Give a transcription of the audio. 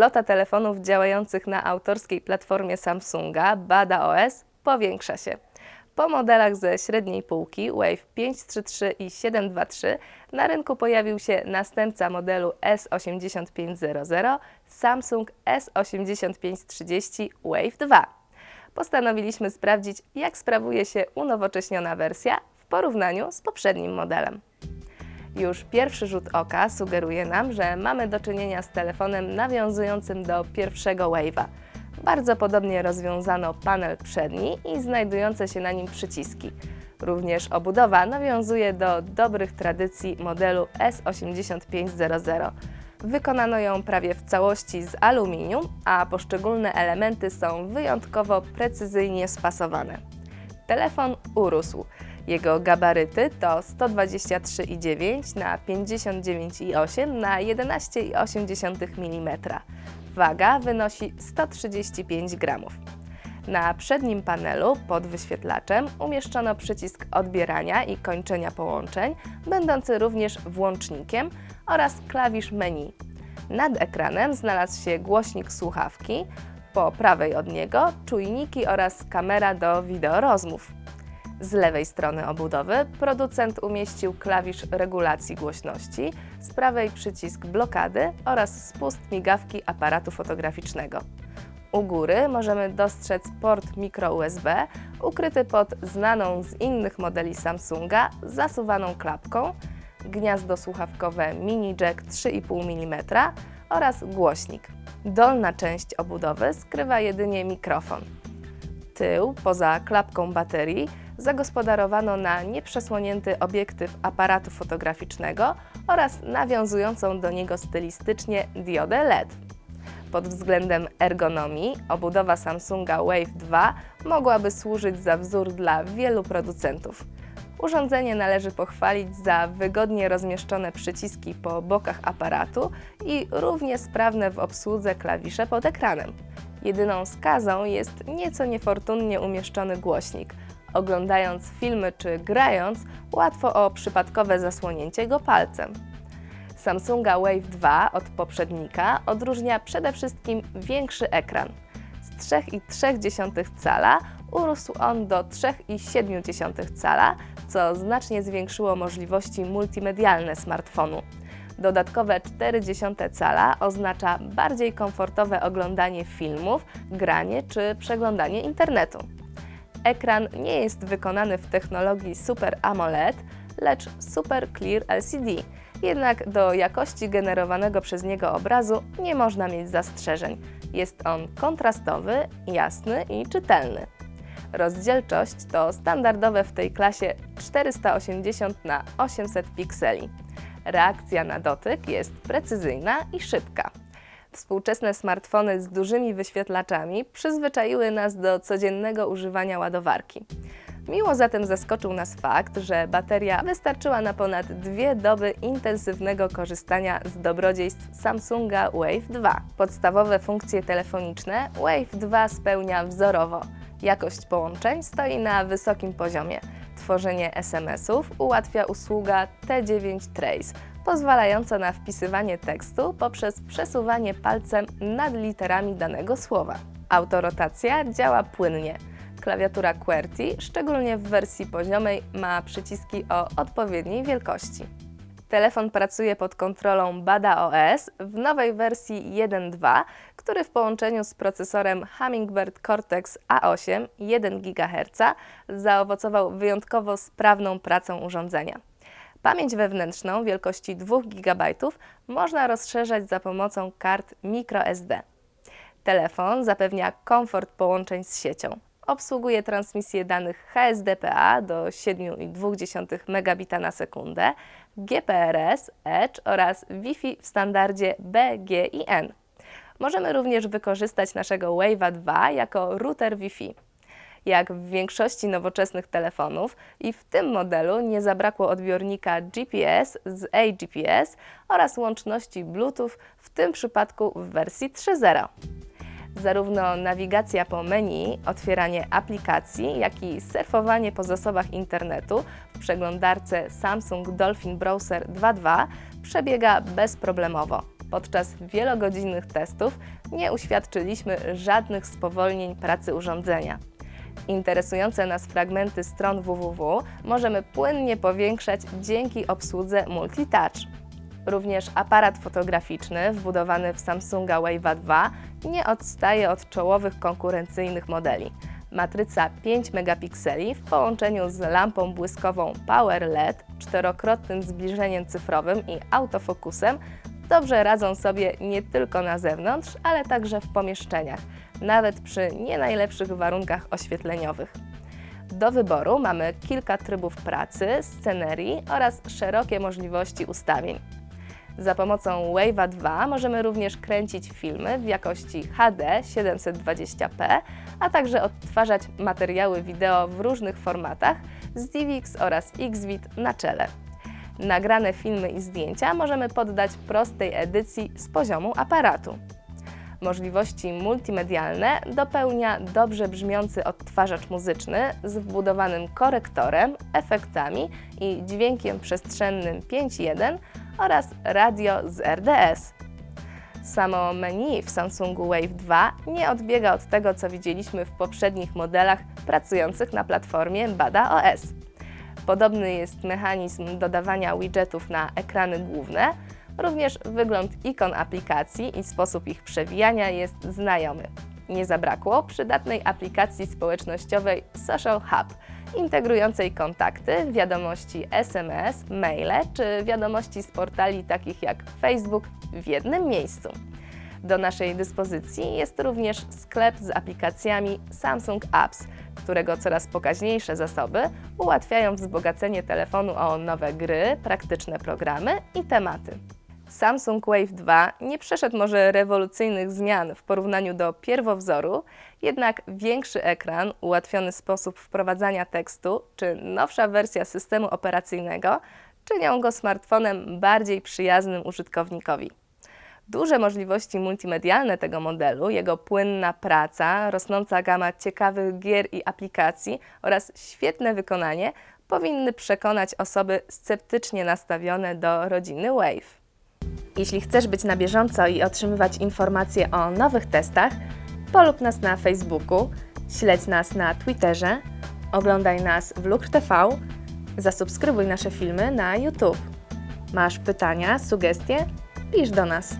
Flota telefonów działających na autorskiej platformie Samsunga Bada OS powiększa się. Po modelach ze średniej półki Wave 533 i 723 na rynku pojawił się następca modelu S8500 Samsung S8530 Wave 2. Postanowiliśmy sprawdzić, jak sprawuje się unowocześniona wersja w porównaniu z poprzednim modelem. Już pierwszy rzut oka sugeruje nam, że mamy do czynienia z telefonem nawiązującym do pierwszego Wave'a. Bardzo podobnie rozwiązano panel przedni i znajdujące się na nim przyciski. Również obudowa nawiązuje do dobrych tradycji modelu S8500. Wykonano ją prawie w całości z aluminium, a poszczególne elementy są wyjątkowo precyzyjnie spasowane. Telefon urósł. Jego gabaryty to 123,9 na 59,8 na 11,8 mm. Waga wynosi 135 gramów. Na przednim panelu pod wyświetlaczem umieszczono przycisk odbierania i kończenia połączeń, będący również włącznikiem oraz klawisz menu. Nad ekranem znalazł się głośnik słuchawki, po prawej od niego czujniki oraz kamera do wideorozmów. Z lewej strony obudowy producent umieścił klawisz regulacji głośności, z prawej przycisk blokady oraz spust migawki aparatu fotograficznego. U góry możemy dostrzec port micro USB ukryty pod znaną z innych modeli Samsunga zasuwaną klapką, gniazdo słuchawkowe mini jack 3,5 mm oraz głośnik. Dolna część obudowy skrywa jedynie mikrofon. Tył, poza klapką baterii, zagospodarowano na nieprzesłonięty obiektyw aparatu fotograficznego oraz nawiązującą do niego stylistycznie diodę LED. Pod względem ergonomii obudowa Samsunga Wave 2 mogłaby służyć za wzór dla wielu producentów. Urządzenie należy pochwalić za wygodnie rozmieszczone przyciski po bokach aparatu i równie sprawne w obsłudze klawisze pod ekranem. Jedyną skazą jest nieco niefortunnie umieszczony głośnik. Oglądając filmy czy grając, łatwo o przypadkowe zasłonięcie go palcem. Samsunga Wave 2 od poprzednika odróżnia przede wszystkim większy ekran. Z 3,3 cala urósł on do 3,7 cala, co znacznie zwiększyło możliwości multimedialne smartfonu. Dodatkowe 0,4 cala oznacza bardziej komfortowe oglądanie filmów, granie czy przeglądanie internetu. Ekran nie jest wykonany w technologii Super AMOLED, lecz Super Clear LCD. Jednak do jakości generowanego przez niego obrazu nie można mieć zastrzeżeń. Jest on kontrastowy, jasny i czytelny. Rozdzielczość to standardowe w tej klasie 480 na 800 pikseli. Reakcja na dotyk jest precyzyjna i szybka. Współczesne smartfony z dużymi wyświetlaczami przyzwyczaiły nas do codziennego używania ładowarki. Miło zatem zaskoczył nas fakt, że bateria wystarczyła na ponad dwie doby intensywnego korzystania z dobrodziejstw Samsunga Wave 2. Podstawowe funkcje telefoniczne Wave 2 spełnia wzorowo. Jakość połączeń stoi na wysokim poziomie. Tworzenie SMS-ów ułatwia usługa T9 Trace, pozwalająca na wpisywanie tekstu poprzez przesuwanie palcem nad literami danego słowa. Autorotacja działa płynnie. Klawiatura QWERTY, szczególnie w wersji poziomej, ma przyciski o odpowiedniej wielkości. Telefon pracuje pod kontrolą Bada OS w nowej wersji 1.2, który w połączeniu z procesorem Hummingbird Cortex A8 1 GHz zaowocował wyjątkowo sprawną pracą urządzenia. Pamięć wewnętrzną wielkości 2 GB można rozszerzać za pomocą kart microSD. Telefon zapewnia komfort połączeń z siecią. Obsługuje transmisję danych HSDPA do 7,2 megabita na sekundę, GPRS, Edge oraz Wi-Fi w standardzie BGIN. Możemy również wykorzystać naszego Wave'a 2 jako router Wi-Fi. Jak w większości nowoczesnych telefonów i w tym modelu nie zabrakło odbiornika GPS z AGPS oraz łączności Bluetooth, w tym przypadku w wersji 3.0. Zarówno nawigacja po menu, otwieranie aplikacji, jak i surfowanie po zasobach internetu w przeglądarce Samsung Dolphin Browser 2.2 przebiega bezproblemowo. Podczas wielogodzinnych testów nie uświadczyliśmy żadnych spowolnień pracy urządzenia. Interesujące nas fragmenty stron www możemy płynnie powiększać dzięki obsłudze multitouch. Również aparat fotograficzny wbudowany w Samsunga Wave'a 2 nie odstaje od czołowych konkurencyjnych modeli. Matryca 5 megapikseli w połączeniu z lampą błyskową Power LED, czterokrotnym zbliżeniem cyfrowym i autofokusem dobrze radzą sobie nie tylko na zewnątrz, ale także w pomieszczeniach, nawet przy nie najlepszych warunkach oświetleniowych. Do wyboru mamy kilka trybów pracy, scenerii oraz szerokie możliwości ustawień. Za pomocą Wave'a 2 możemy również kręcić filmy w jakości HD 720p, a także odtwarzać materiały wideo w różnych formatach z DivX oraz XVID na czele. Nagrane filmy i zdjęcia możemy poddać prostej edycji z poziomu aparatu. Możliwości multimedialne dopełnia dobrze brzmiący odtwarzacz muzyczny z wbudowanym korektorem, efektami i dźwiękiem przestrzennym 5.1 oraz radio z RDS. Samo menu w Samsungu Wave 2 nie odbiega od tego, co widzieliśmy w poprzednich modelach pracujących na platformie Bada OS. Podobny jest mechanizm dodawania widgetów na ekrany główne, również wygląd ikon aplikacji i sposób ich przewijania jest znajomy. Nie zabrakło przydatnej aplikacji społecznościowej Social Hub, integrującej kontakty, wiadomości SMS, maile czy wiadomości z portali takich jak Facebook w jednym miejscu. Do naszej dyspozycji jest również sklep z aplikacjami Samsung Apps, którego coraz pokaźniejsze zasoby ułatwiają wzbogacenie telefonu o nowe gry, praktyczne programy i tematy. Samsung Wave 2 nie przeszedł może rewolucyjnych zmian w porównaniu do pierwowzoru, jednak większy ekran, ułatwiony sposób wprowadzania tekstu czy nowsza wersja systemu operacyjnego czynią go smartfonem bardziej przyjaznym użytkownikowi. Duże możliwości multimedialne tego modelu, jego płynna praca, rosnąca gama ciekawych gier i aplikacji oraz świetne wykonanie powinny przekonać osoby sceptycznie nastawione do rodziny Wave. Jeśli chcesz być na bieżąco i otrzymywać informacje o nowych testach, polub nas na Facebooku, śledź nas na Twitterze, oglądaj nas w Lukr TV, zasubskrybuj nasze filmy na YouTube. Masz pytania, sugestie? Pisz do nas.